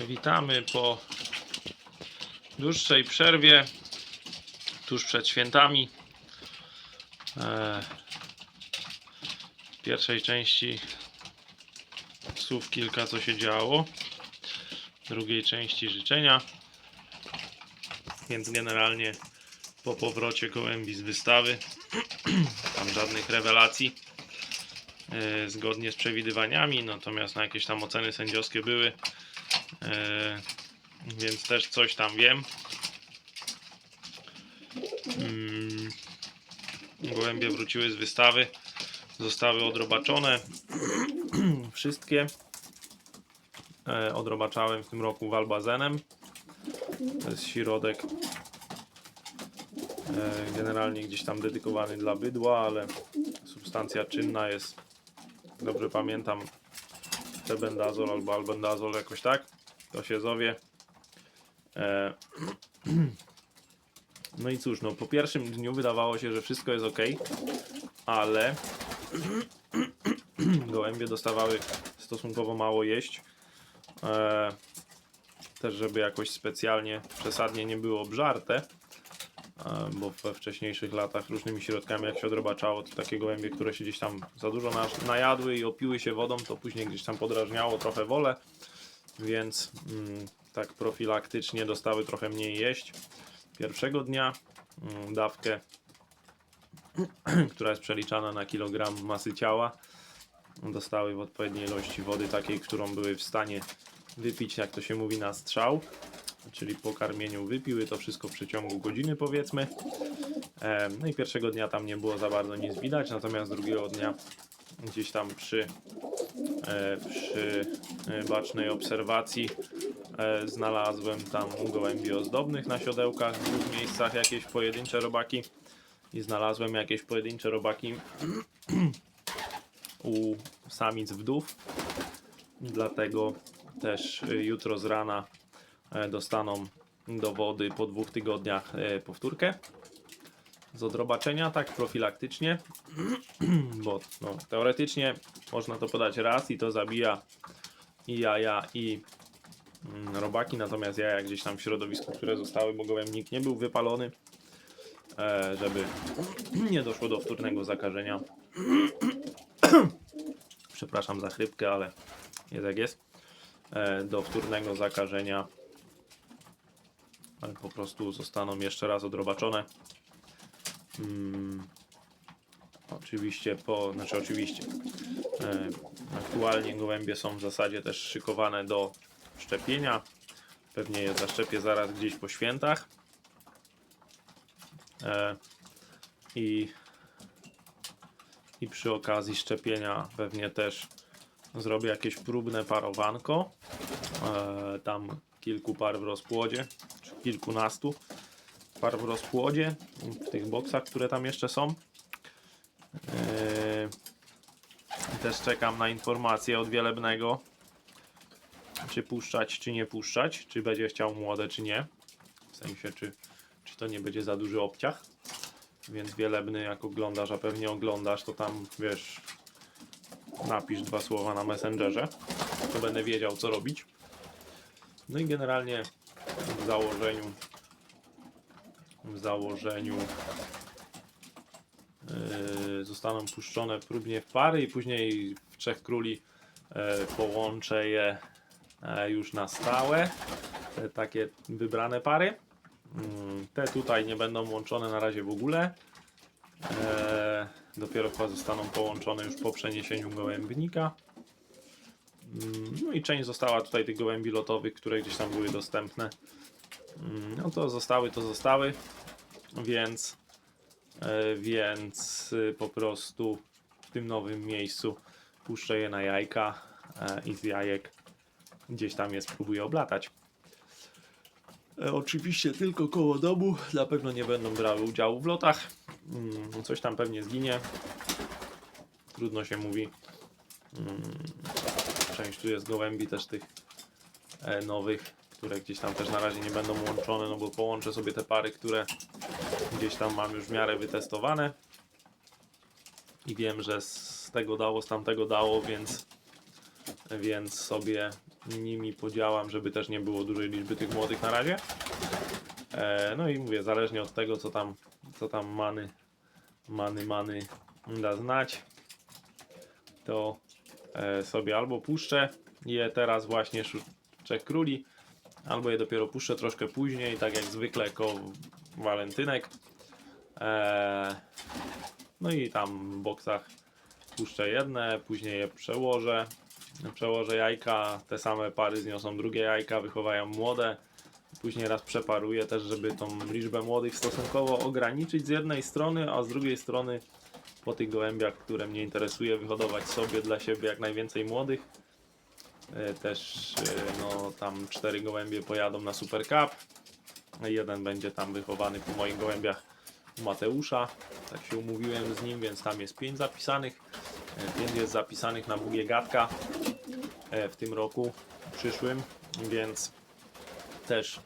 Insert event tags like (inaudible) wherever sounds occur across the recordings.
Witamy po dłuższej przerwie, tuż przed świętami. E, W pierwszej części słów kilka co się działo, w drugiej części życzenia. Więc generalnie po powrocie gołębi z wystawy, tam żadnych rewelacji e, zgodnie z przewidywaniami, natomiast na jakieś tam oceny sędziowskie były. E, więc też coś tam wiem. Mm, gołębie wróciły z wystawy. Zostały odrobaczone. (clears throat) Wszystkie. E, odrobaczałem w tym roku walbazenem. To jest środek e, generalnie gdzieś tam dedykowany dla bydła, ale substancja czynna jest, dobrze pamiętam, Tebendazol albo albendazol jakoś tak. To się zowie. E, (clears throat) No i cóż, no po pierwszym dniu wydawało się, że wszystko jest ok, ale (clears throat) gołębie dostawały stosunkowo mało jeść. E, Też żeby jakoś specjalnie, przesadnie nie było obżarte, bo we wcześniejszych latach różnymi środkami jak się odrobaczało, to takie gołębie, które się gdzieś tam za dużo najadły i opiły się wodą, to później gdzieś tam podrażniało trochę wolę więc mm, tak profilaktycznie dostały trochę mniej jeść. Pierwszego dnia mm, dawkę, (clears throat) która jest przeliczana na kilogram masy ciała, dostały w odpowiedniej ilości wody, takiej, którą były w stanie wypić, jak to się mówi, na strzał. Czyli po karmieniu wypiły to wszystko w przeciągu godziny, powiedzmy. Em, No i pierwszego dnia tam nie było za bardzo nic widać, natomiast drugiego dnia gdzieś tam przy e, przy e, bacznej obserwacji e, znalazłem tam gołębi ozdobnych na siodełkach w dwóch miejscach jakieś pojedyncze robaki i znalazłem jakieś pojedyncze robaki (clears throat) u samic wdów dlatego też e, jutro z rana e, dostaną do wody po dwóch tygodniach e, powtórkę z odrobaczenia, tak profilaktycznie, (clears throat) bo no, teoretycznie można to podać raz i to zabija i jaja i mm, robaki, natomiast jaja gdzieś tam w środowisku, które zostały, bo gołębnik nie był wypalony, e, żeby (clears throat) nie doszło do wtórnego zakażenia. (clears throat) Przepraszam za chrypkę, ale jest jak jest. E, do wtórnego zakażenia ale po prostu zostaną jeszcze raz odrobaczone. Mm, oczywiście po, znaczy oczywiście e, aktualnie gołębie są w zasadzie też szykowane do szczepienia. Pewnie je zaszczepię zaraz gdzieś po świętach. E, I, I przy okazji szczepienia pewnie też zrobię jakieś próbne parowanko. E, tam kilku par w rozpłodzie, kilkunastu par w rozpłodzie, w tych boksach, które tam jeszcze są. Yy, Też czekam na informację od Wielebnego, czy puszczać, czy nie puszczać, czy będzie chciał młode, czy nie. W sensie, czy, czy to nie będzie za duży obciach. Więc Wielebny, jak oglądasz, a pewnie oglądasz, to tam, wiesz, napisz dwa słowa na Messengerze, to będę wiedział, co robić. No i generalnie w założeniu w założeniu yy, zostaną puszczone próbnie w pary i później w Trzech Króli e, połączę je e, już na stałe. Te takie wybrane pary. Mm, Te tutaj nie będą łączone na razie w ogóle. E, Dopiero chyba zostaną połączone już po przeniesieniu gołębnika. Mm, No i część została tutaj tych gołębi lotowych, które gdzieś tam były dostępne. Mm, No to zostały, to zostały, więc, e, więc y, po prostu w tym nowym miejscu puszczę je na jajka e, i z jajek gdzieś tam je spróbuję oblatać. E, Oczywiście tylko koło domu, na pewno nie będą brały udziału w lotach. Mm, Coś tam pewnie zginie. Trudno się mówi. Część tu jest gołębi też tych e, nowych, które gdzieś tam też na razie nie będą łączone, no bo połączę sobie te pary, które gdzieś tam mam już w miarę wytestowane i wiem, że z tego dało, z tamtego dało, więc, więc sobie nimi podziałam, żeby też nie było dużej liczby tych młodych na razie. E, no i mówię, zależnie od tego, co tam, co tam many, many, many da znać, to sobie albo puszczę je teraz właśnie Trzech Króli, albo je dopiero puszczę troszkę później, tak jak zwykle koło walentynek. E, no i tam w boksach puszczę jedne, później je przełożę. Przełożę jajka, te same pary zniosą drugie jajka, wychowają młode. Później raz przeparuję też, żeby tą liczbę młodych stosunkowo ograniczyć z jednej strony, a z drugiej strony po tych gołębiach, które mnie interesuje, wyhodować sobie dla siebie jak najwięcej młodych. E, Też e, no, tam cztery gołębie pojadą na Super Cup. Jeden będzie tam wychowany po moich gołębiach u Mateusza. Tak się umówiłem z nim, więc tam jest pięć zapisanych. E, Pięć jest zapisanych na Bugie Gatka w tym roku przyszłym, więc też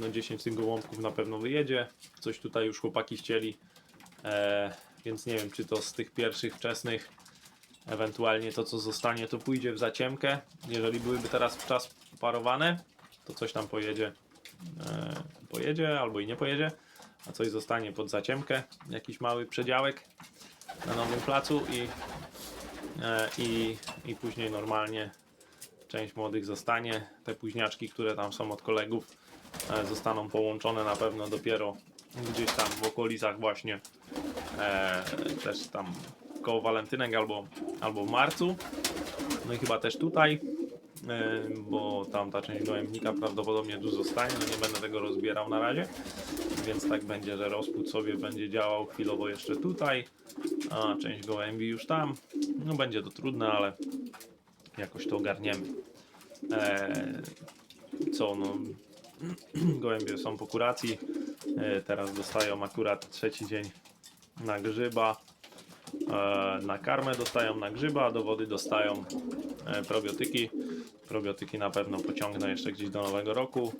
no 10 tych gołąbków na pewno wyjedzie. Coś tutaj już chłopaki chcieli, więc nie wiem czy to z tych pierwszych wczesnych ewentualnie to co zostanie to pójdzie w zaciemkę. Jeżeli byłyby teraz w czas parowane, to coś tam pojedzie, e, pojedzie albo i nie pojedzie, a coś zostanie pod zaciemkę, jakiś mały przedziałek na nowym placu i, e, i, i później normalnie część młodych zostanie. Te późniaczki, które tam są od kolegów, e, zostaną połączone na pewno dopiero gdzieś tam w okolicach właśnie też tam koło walentynek albo, albo w marcu. No i chyba też tutaj, e, bo tam ta część gołębnika prawdopodobnie tu zostanie, no nie będę tego rozbierał na razie. Więc tak będzie, że rozpód sobie będzie działał chwilowo jeszcze tutaj, a część gołębi już tam. No będzie to trudne, ale jakoś to ogarniemy. Eee, co no, (clears throat) gołębie są po kuracji, e, teraz dostają akurat trzeci dzień na grzyba, e, na karmę dostają na grzyba, do wody dostają e, probiotyki. Probiotyki na pewno pociągnę jeszcze gdzieś do nowego roku.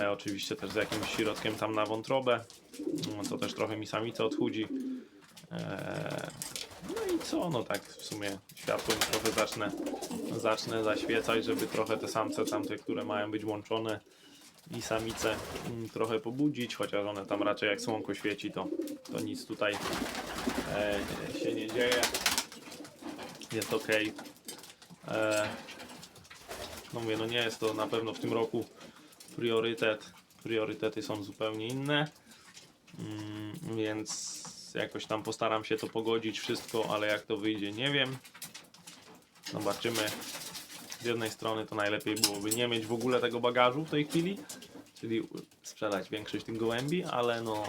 E, oczywiście też z jakimś środkiem tam na wątrobę. No, to też trochę mi samica odchudzi. No i co, no tak w sumie światłem trochę zacznę, zacznę zaświecać, żeby trochę te samce tamte, które mają być łączone i samice mm, trochę pobudzić, chociaż one tam raczej jak słonko świeci, to, to nic tutaj e, się nie dzieje. Jest ok. E, no mówię, no nie jest to na pewno w tym roku priorytet. Priorytety są zupełnie inne. Mm, więc jakoś tam postaram się to pogodzić wszystko, ale jak to wyjdzie nie wiem. Zobaczymy. Z jednej strony to najlepiej byłoby nie mieć w ogóle tego bagażu w tej chwili, czyli sprzedać większość tych gołębi, ale no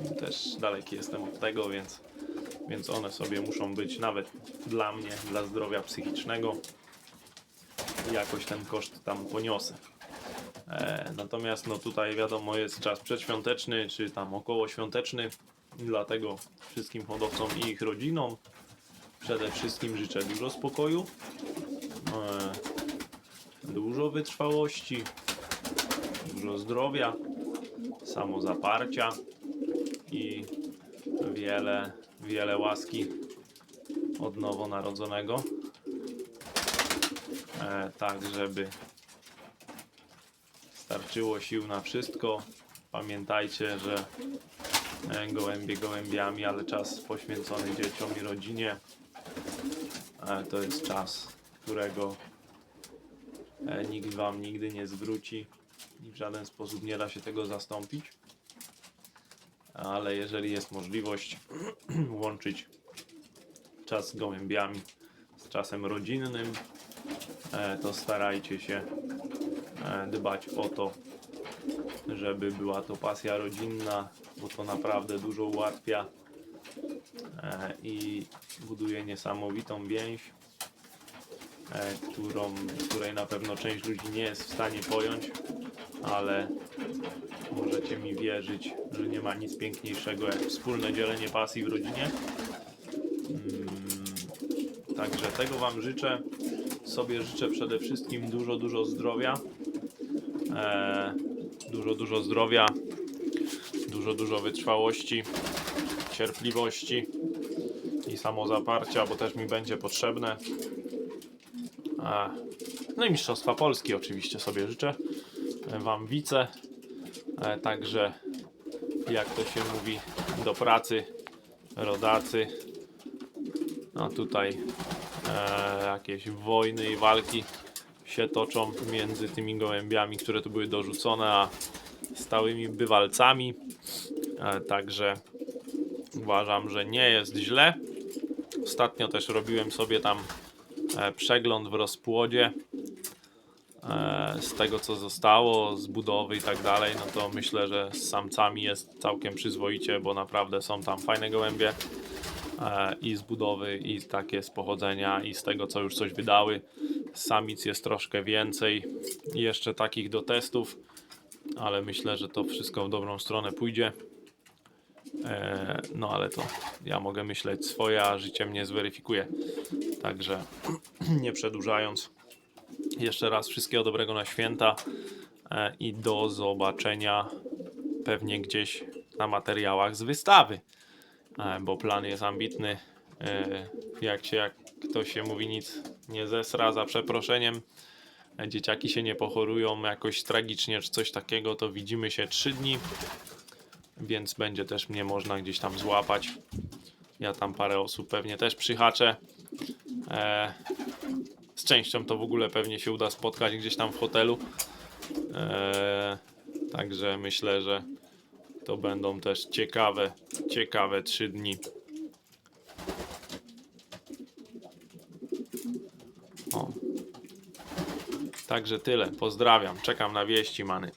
mm, też daleki jestem od tego, więc, więc one sobie muszą być nawet dla mnie, dla zdrowia psychicznego jakoś ten koszt tam poniosę. E, natomiast no tutaj wiadomo jest czas przedświąteczny czy tam okołoświąteczny, dlatego wszystkim hodowcom i ich rodzinom przede wszystkim życzę dużo spokoju, e, dużo wytrwałości, dużo zdrowia, samozaparcia i wiele, wiele łaski od nowonarodzonego. E, tak, żeby starczyło sił na wszystko. Pamiętajcie, że e, gołębie gołębiami, ale czas poświęcony dzieciom i rodzinie e, to jest czas, którego e, nikt Wam nigdy nie zwróci i w żaden sposób nie da się tego zastąpić. Ale jeżeli jest możliwość (clears throat) łączyć czas z gołębiami z czasem rodzinnym, e, to starajcie się e, dbać o to, żeby była to pasja rodzinna, bo to naprawdę dużo ułatwia e, i buduje niesamowitą więź, którą, której na pewno część ludzi nie jest w stanie pojąć, ale możecie mi wierzyć, że nie ma nic piękniejszego jak wspólne dzielenie pasji w rodzinie. Mm, Także tego Wam życzę. Sobie życzę przede wszystkim dużo, dużo zdrowia. E, dużo, dużo zdrowia. Dużo, dużo wytrwałości, cierpliwości i samozaparcia, bo też mi będzie potrzebne. E, No i Mistrzostwa Polski oczywiście sobie życzę. Wam wice. Także jak to się mówi do pracy, rodacy. No tutaj e, jakieś wojny i walki się toczą między tymi gołębiami, które tu były dorzucone, a stałymi bywalcami. E, także uważam, że nie jest źle. Ostatnio też robiłem sobie tam e, przegląd w rozpłodzie z tego co zostało, z budowy i tak dalej, no to myślę, że z samcami jest całkiem przyzwoicie, bo naprawdę są tam fajne gołębie e, i z budowy, i takie z pochodzenia, i z tego co już coś wydały. Samic jest troszkę więcej, jeszcze takich do testów, ale myślę, że to wszystko w dobrą stronę pójdzie. E, No ale to ja mogę myśleć swoje, a życie mnie zweryfikuje. Także (clears throat) nie przedłużając, jeszcze raz wszystkiego dobrego na święta e, i do zobaczenia pewnie gdzieś na materiałach z wystawy, e, bo plan jest ambitny. E, Jak się, jak to się mówi, nic nie zesra za przeproszeniem. Dzieciaki się nie pochorują jakoś tragicznie czy coś takiego, to widzimy się 3 dni, więc będzie też mnie można gdzieś tam złapać. Ja tam parę osób pewnie też przyhaczę. E, z częścią to w ogóle pewnie się uda spotkać gdzieś tam w hotelu. Eee, także myślę, że to będą też ciekawe, ciekawe trzy dni. O. Także tyle. Pozdrawiam. Czekam na wieści, many.